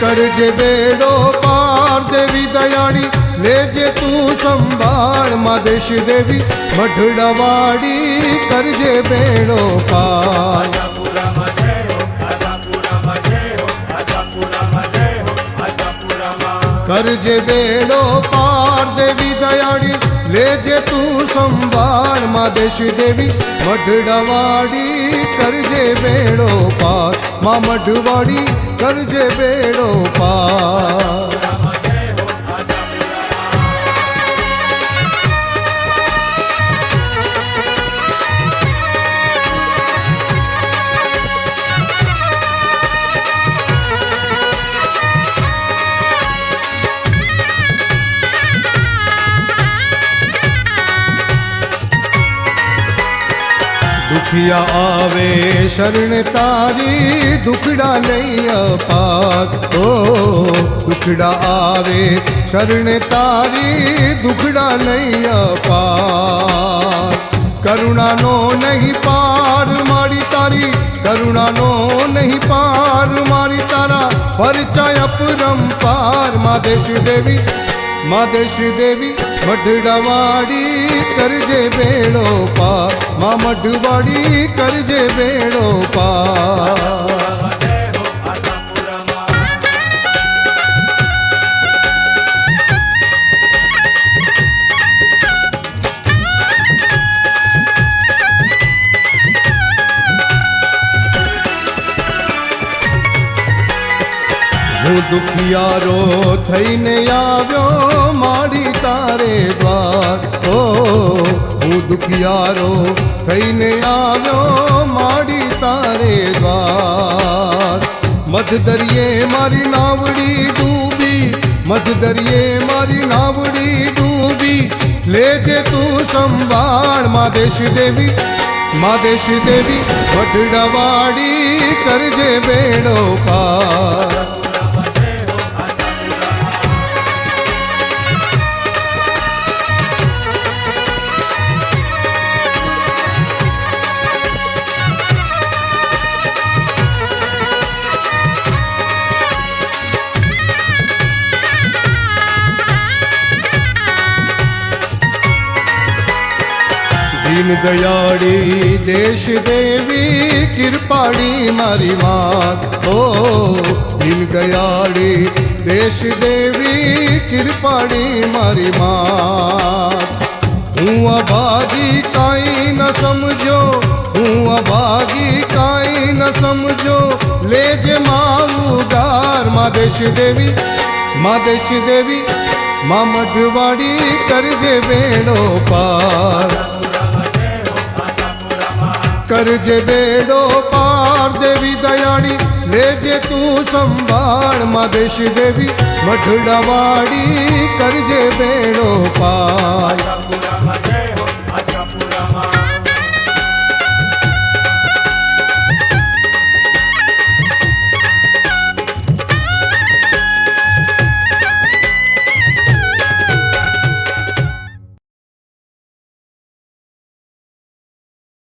કરજે બેડો પાર દેવી દયાળી લેજે તું સંભાળ માદેશ દેવી મઢડાવાડી કરજે બેડો પાર. કરજે બેડો પાર દેવી દયાળી લેજે તું સંભાળ માં દેશ દેવી મઢડાવાડી કરજે બેડો પાર. માં મઢવાડી કરજે બેડો દુખિયા આવે શરણ તારી દુખડા લઈ અપાર ઓ, દુખડા આવે શરણ તારી દુખડા લઈ અપાર કરુણાનો નહીં પાર મારી તારી, કરુણાનો નહીં પાર મારી તારા પરચય અપરંપાર મા દેશ દેવી મા દેશ દેવી મઢડાવાડી કરજે બેડો પાર. મા મઢવાડી કરજે બેડો આશાપુરામાં હું દુખિયારો થઈને આવ્યો મારી તારે દ્વાર. ઓ હું દુખિયારો થઈને આવ્યો માડી તારે દ્વાર. મધ દરિયે મારી નાવડી ડૂબી મધ દરિયે મારી નાવડી ડૂબી. લેજે તું સંભાળ, મા દેશ દેવી, મા દેશ દેવી વઢડવાડી કરજે બેડો પાર. દીન દયાળી દેશ દેવી કૃપાળી મારી માત હો દીન દયાળી દેશ દેવી કૃપાળી મારી માત હું અભાગી કાંઈ ન સમજો, હું અભાગી કાંઈ ન સમજો. લેજે માવું ગાર મા દેશ દેવી, મા દેશ દેવી, મા મઢવાડી કરજે બેડો પાર. કરજે બેડો પાર દેવી દયાળી લેજે તું સંભાળ માદેશ દેવી મઢડાવાડી કરજે બેડો પાર.